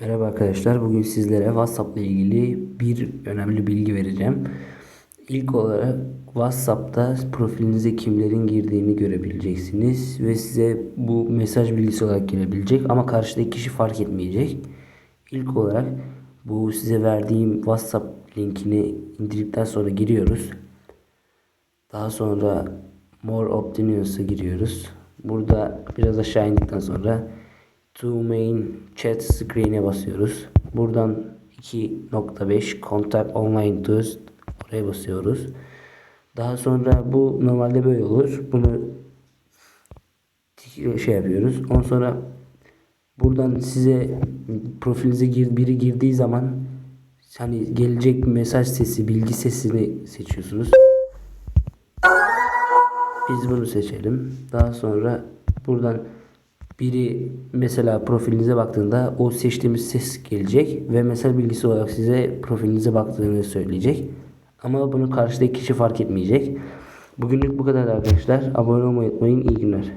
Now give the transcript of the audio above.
Merhaba arkadaşlar. Bugün sizlere WhatsApp ile ilgili bir önemli bilgi vereceğim. İlk olarak WhatsApp'ta profilinize kimlerin girdiğini görebileceksiniz ve size bu mesaj bilgisi olarak gelebilecek ama karşıdaki kişi fark etmeyecek. İlk olarak bu size verdiğim WhatsApp linkini indirdikten sonra giriyoruz. Daha sonra More Opinions'a giriyoruz. Burada biraz aşağı indikten sonra To Main Chat Screen'e basıyoruz. Buradan 2.5 Contact Online Tools oraya basıyoruz. Daha sonra bu normalde böyle olur. Bunu şey yapıyoruz. Ondan sonra buradan size profilinize gir, biri girdiği zaman hani gelecek mesaj sesi, bilgi sesini seçiyorsunuz. Biz bunu seçelim. Daha sonra buradan biri mesela profilinize baktığında o seçtiğimiz ses gelecek ve mesaj bilgisi olarak size profilinize baktığını söyleyecek. Ama bunu karşıdaki kişi fark etmeyecek. Bugünlük bu kadar arkadaşlar. Abone olmayı unutmayın. İyi günler.